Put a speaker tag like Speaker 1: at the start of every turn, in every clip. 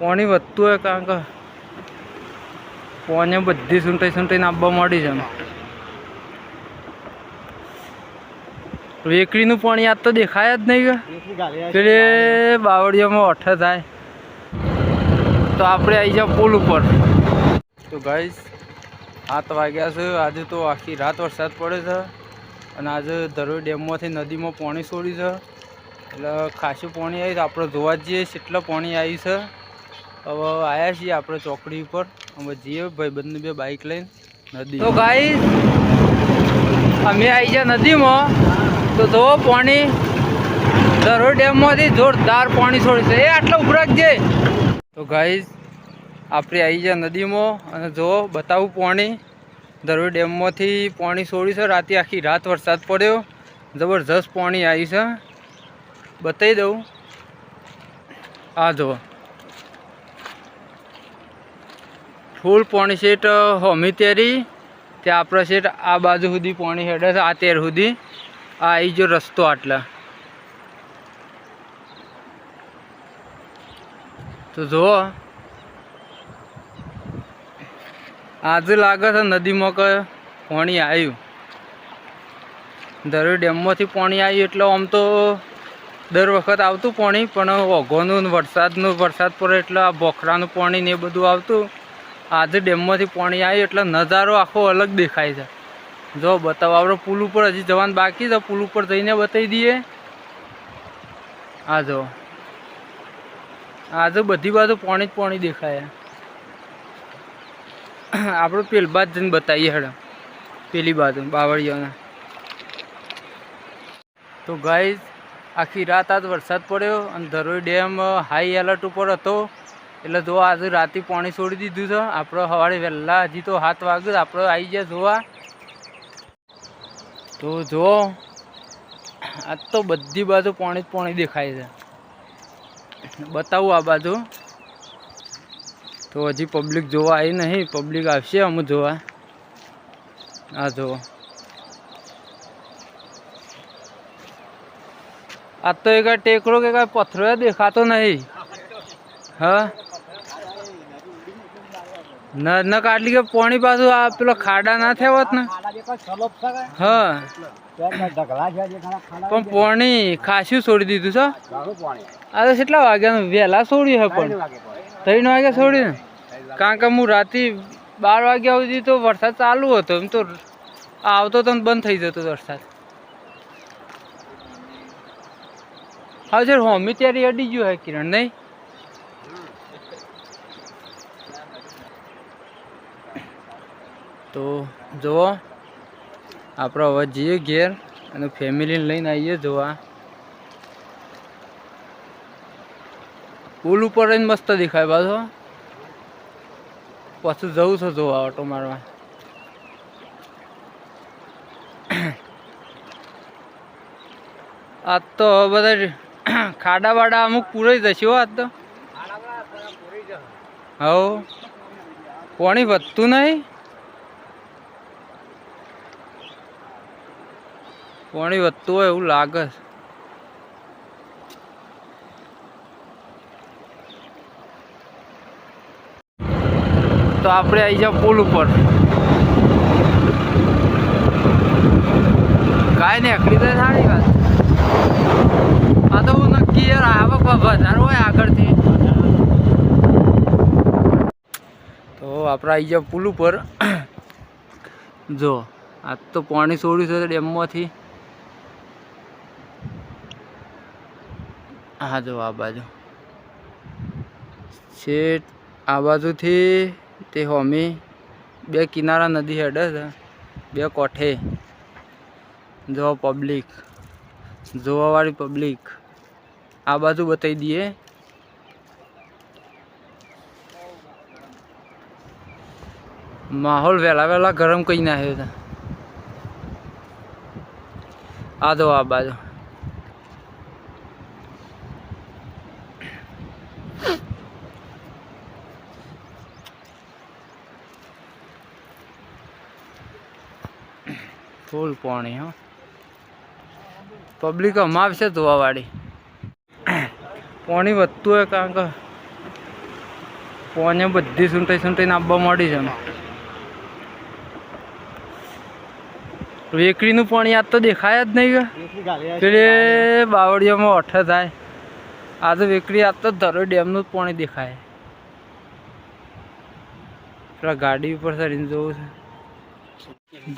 Speaker 1: પાણી વધતું હોય કારણ કે પાણી બધી સુંટાઈ સૂંટાઈને આપવા માંડી છે. વેકરીનું પાણી આજ તો દેખાય જ નહીં એટલે બાવળીઓમાં અઠ થાય. તો આપણે આવી જાવ પુલ ઉપર. તો ભાઈ સાત વાગ્યા છે. આજે તો આખી રાત વરસાદ પડે છે અને આજે ધરોઈ ડેમમાંથી નદીમાં પાણી છોડ્યું છે. એટલે ખાસું પાણી આવી આપણે જોવા જઈએ કેટલું પાણી આવ્યું છે. હવે આવ્યા છીએ આપણે ચોકડી ઉપર. અમે જઈએ ભાઈ, બંને બે બાઇક લઈને નદી. તો ગાઈસ અમે આવી ગયા નદીમાં. તો જોવો પાણી ધરોઈ ડેમમાંથી જોરદાર પાણી છોડે છે. એ આટલો ઉભરાક તો ગાઈ આપણે આવી ગયા નદીમાં અને જો બતાવું પાણી. ધરોઈ ડેમમાંથી પાણી છોડ્યું છે. રાતે આખી રાત વરસાદ પડ્યો. જબરજસ્ત પાણી આવ્યું છે. બતાવી દઉં. આ જો. ફૂલ પોણી સેટ હોમી તેરી ત્યાં આપણે સેટ આ બાજુ સુધી પોણી હેડે છે, આ તેર સુધી. આ આવી જો રસ્તો આટલા. તો જુઓ. આજે લાગે છે નદીમાં કે પાણી આવ્યું દર ડેમમાંથી પાણી આવ્યું એટલે આમ તો દર વખત આવતું પાણી, પણ ઓઘોનું વરસાદનું, વરસાદ પડે એટલે આ બોખરાનું પાણી ને એ બધું આવતું. આજે ડેમમાંથી પાણી આવ્યું એટલે નજારો આખો અલગ દેખાય છે. જો બતાવો, આપણે પુલ ઉપર હજી જવાનું બાકી છે, પુલ ઉપર જઈને બતાવી દઈએ. આ જો. આજે બધી બાજુ પાણી જ પાણી દેખાય. આપણે પેલ બાદ જઈને બતાવીએ હેડ. પેલી બાજુ બાવળીઓને તો ગાઈઝ, આખી રાત આજ વરસાદ પડ્યો અને ધરોઈ ડેમ હાઈ એલર્ટ ઉપર હતો. એટલે જો આજે રાતે પાણી છોડી દીધું છે, આપણે સવારે વહેલા હજી તો સાત વાગે આપણે આવી ગયા જોવા. તો જો, આજ તો બધી બાજુ પાણી જ પાણી દેખાય છે. બતાવું આ બાજુ. તો હજી પબ્લિક જોવા આવી નહીં પબ્લિક આવશે અમુક જોવા. આ જુઓ આ તો એ કાંઈ ટેકરો કે કાંઈ પથરો દેખાતો નહીં. હા? ન ના કાટલી કે પોણી પાછું આ પેલો ખાડા ના થયા હોત ને? હા. પણ પોણી ખાસું છોડી દીધું છે? આ તો કેટલા વાગ્યાનું? વહેલા છોડ્યું છે પણ. ત્રણ વાગ્યા છોડ્યું ને? કારણ કે હું રાતે બાર વાગ્યા સુધી તો વરસાદ ચાલુ હતો. એમ તો આવતો તો બંધ થઈ જતો વરસાદ. હા સર હોમી ત્યારે અડી ગયું હે કિરણ નહીં? તો જુઓ આપણે હવે જઈએ ઘેર અને ફેમિલીને લઈને આવીએ જોવા. પુલ ઉપર રહીને મસ્ત દેખાય પાછો. પછી જવું છે જોવા ઓટો મારવા. આજ તો બધા ખાડા વાડા અમુક પૂરાઈ જશે હો આજ તો. હવ. પાણી વધતું નહીં. પાણી વધતું હોય એવું લાગે તો આપણે આવી જાઓ પુલ ઉપર. કાંઈ નહીં અકડી તો સારી વાત આ તો હું નક્કી યાર, આવે વધારે હોય આગળથી. તો આપણે આવી જાઓ પુલ ઉપર. જો, આજ તો પાણી છોડ્યું છે ડેમમાંથી. હા, જો આ બાજુ. શેઠ, આ બાજુથી તે હોમી બે કિનારા નદી હેડે છે, બે કોઠે. જો પબ્લિક જોવાવાળી પબ્લિક આ બાજુ બતાવી દઈએ. માહોલ વહેલા વહેલા ગરમ કરી નાખ્યો આ જો આ બાજુ. ફૂલ પાણી હો. પબ્લિક અમાવશે ધોવાવાળી. પાણી વધતું હોય કારણ કે પોને બધી સુંટાઈ સુંટાઈને આપવા મળી છે વેકડીનું પાણી આજ તો દેખાય જ નહીં પેલે બાવળીઓમાં અઠ થાય. આ તો વેકરી આજ તો ધરો ડેમનું જ પાણી દેખાય. પેલા ગાડી ઉપર ચડીને જોવું છે.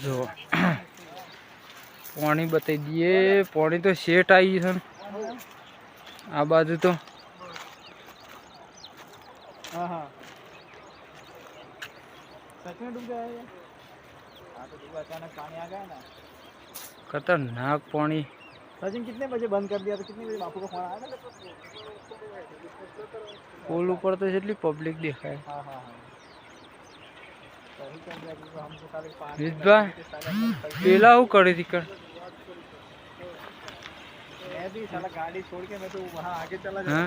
Speaker 1: જો. પાણી બતાવી દઈએ પાણી તો શેટ આવી ગયું છે ને આ બાજુ તો
Speaker 2: हाँ हाँ सच में डूब गया है ये? हाँ तो डूबा अचानक पानी आ गया ना
Speaker 1: ખતરનાક પાણી
Speaker 2: सचिन कितने बजे बंद कर दिया था कितने बजे बापू का फोन आया था
Speaker 1: પુલ ઉપર તો જેટલી પબ્લિક દેખાય
Speaker 2: हाँ हाँ हाँ सही कर दिया क्योंकि हमको साले पानी
Speaker 1: રીતભાઈ
Speaker 2: साला
Speaker 1: પેલા શું કરી હતી કર
Speaker 2: मैं भी साला गाड़ी छोड़ के मैं तो वहाँ आगे चला
Speaker 1: હા
Speaker 2: गया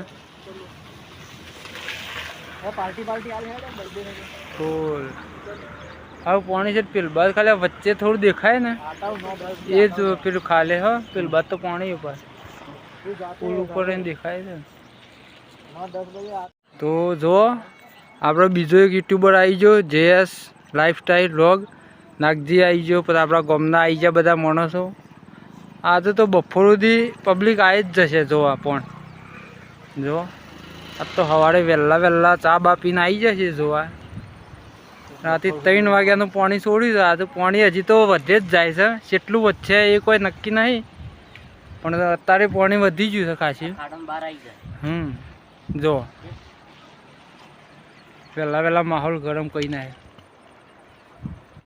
Speaker 2: वो पार्टी पार्टी आ रही है ना बर्थडे में
Speaker 1: ફૂલ હવે પાણી છે પેલું બાદ ખાલી આ વચ્ચે થોડું દેખાય ને
Speaker 2: आता हूँ नौ दस
Speaker 1: એ જ પેલું ખાલે હ પેલું બાદ તો પાણી ઉપર
Speaker 2: फिर जाते
Speaker 1: પુલ
Speaker 2: हैं
Speaker 1: ઉપર એને દેખાય છે
Speaker 2: नौ दस बजे आ
Speaker 1: તો જો આપણો બીજો એક યુટ્યુબર આવી ગયો જેએસ લાઈફસ્ટાઈલ વ્લોગ નાગજી આવી ગયો પછી આપણા ગામના આવી ગયા બધા માણસો. આજે તો બપોર સુધી પબ્લિક આવી જ જશે જોવા પણ. જો આજ તો સવારે વહેલા વહેલા ચા બા પીને આવી જશે જોવા. રાતે ત્રણ વાગ્યાનું પાણી છોડ્યું છે. આજે પાણી હજી તો વધે જ જાય છે. કેટલું વધશે એ કોઈ નક્કી નહીં. પણ અત્યારે પાણી વધી ગયું છે ખાસી. હમ જો. વહેલા વહેલા માહોલ ગરમ કઈ નાખે